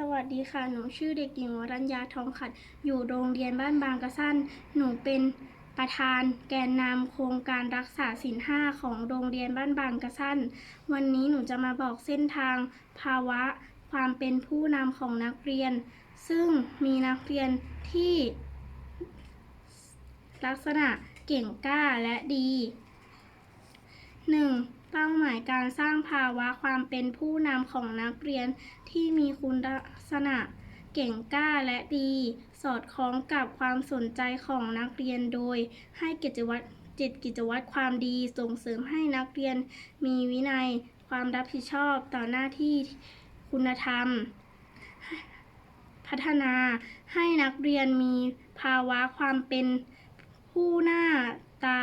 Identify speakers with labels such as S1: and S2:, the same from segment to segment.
S1: สวัสดีค่ะ หนูชื่อเด็กหญิงวรัญญาทองขัด อยู่โรงเรียนบ้านบางกระสั้น หนูเป็นประธานแกนนำโครงการรักษาศีลห้าของโรงเรียนบ้านบางกระสั้น วันนี้หนูจะมาบอกเส้นทางภาวะความเป็นผู้นำของนักเรียน ซึ่งมีนักเรียนที่ ลักษณะเก่งกล้าและดี 1. เป้าหมายการสร้างภาวะความเป็นผู้นำของนักเรียนที่มีคุณลักษณะเก่งกล้าและดี สอดคล้องกับความสนใจของนักเรียนโดย ให้กิจวัตรจิตกิจวัตรความดีส่งเสริมให้นักเรียน มีวินัย ความรับผิดชอบต่อหน้าที่คุณธรรม พัฒนาให้นักเรียนมีภาวะความเป็นผู้หน้าตา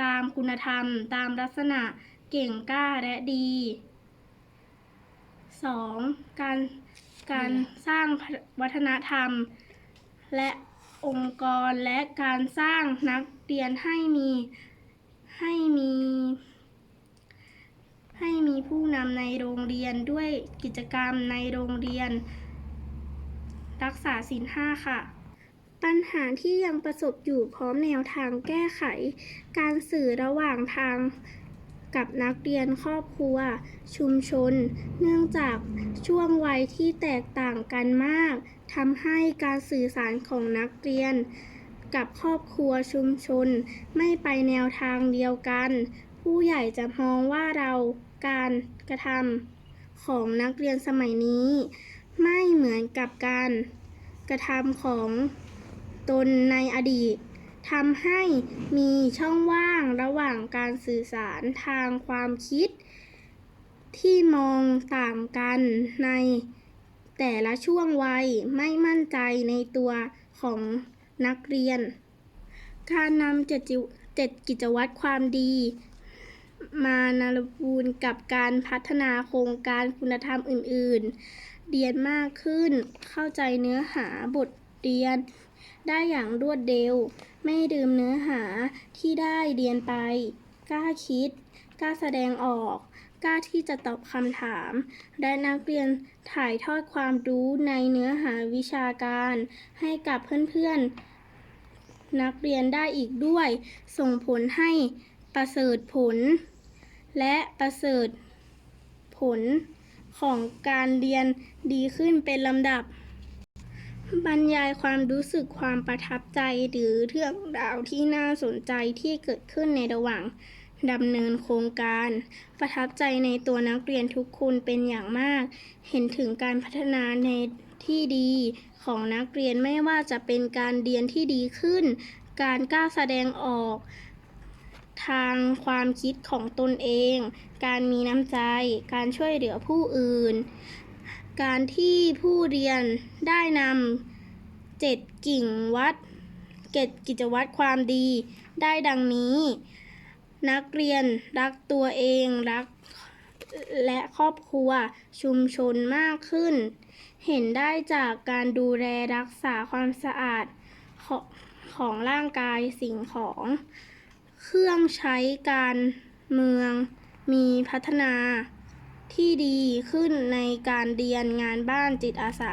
S1: ตามคุณธรรม ตามลักษณะ เก่งกล้าและดี 2. การการสร้างวัฒนธรรม และองค์กรและการสร้างนักเรียนให้มีให้มี ให้มีผู้นำในโรงเรียนด้วยกิจกรรมในโรงเรียน รักษาศีลห้าค่ะ ปัญหาที่ยังประสบอยู่พร้อมแนวทางแก้ไข การสื่อระหว่างทาง กับนักเรียนครอบครัว ชุมชน เนื่องจากช่วงวัยที่แตกต่างกันมากทำให้การสื่อสารของนักเรียน กับครอบครัวชุมชน ไม่ไปแนวทางเดียวกัน ผู้ใหญ่จะมองว่าเราการกระทำของนักเรียนสมัยนี้ ไม่เหมือนกับการกระทำของตนในอดีตทำให้มีช่องว่างระหว่าง การสื่อสารทางความคิด ที่มองต่างกันในแต่ละช่วงวัยไม่มั่นใจในตัวของนักเรียน การนำเจ็ดเจ็ดกิจวัตรความดี มานารบูนกับการพัฒนาโครงการคุณธรรมอื่น ๆ เรียนมากขึ้นเข้าใจเนื้อหาบทเรียน ได้อย่างรวดเร็ว ไม่ลืมเนื้อหาที่ได้เรียนไป กล้าคิด กล้าแสดงออก กล้าที่จะตอบคำถาม และนักเรียนถ่ายทอดความรู้ในเนื้อหาวิชาการ ให้กับเพื่อนๆ นักเรียนได้อีกด้วย ส่งผลให้ประเสริฐผล และประเสริฐผลของการเรียนดีขึ้นเป็นลำดับ บรรยายความรู้สึกความประทับใจหรือเรื่องราวที่น่าสนใจที่เกิดขึ้นในระหว่างดำเนินโครงการ ประทับใจในตัวนักเรียนทุกคนเป็นอย่างมาก เห็นถึงการพัฒนาในที่ดีของนักเรียนไม่ว่าจะเป็นการเรียนที่ดีขึ้น การกล้าแสดงออก ทางความคิดของตนเอง การมีน้ำใจ การช่วยเหลือผู้อื่น การที่ผู้เรียนได้นำเจ็ดกิ่งวัดเจ็ดกิจวัตรความดีได้ดังนี้ นักเรียนรักตัวเองรักและครอบครัวชุมชนมากขึ้น เห็นได้จากการดูแลรักษาความสะอาดของของร่างกายสิ่งของ เครื่องใช้การเมืองมีพัฒนา ที่ดีขึ้นในการเรียนงานบ้านจิตอาสา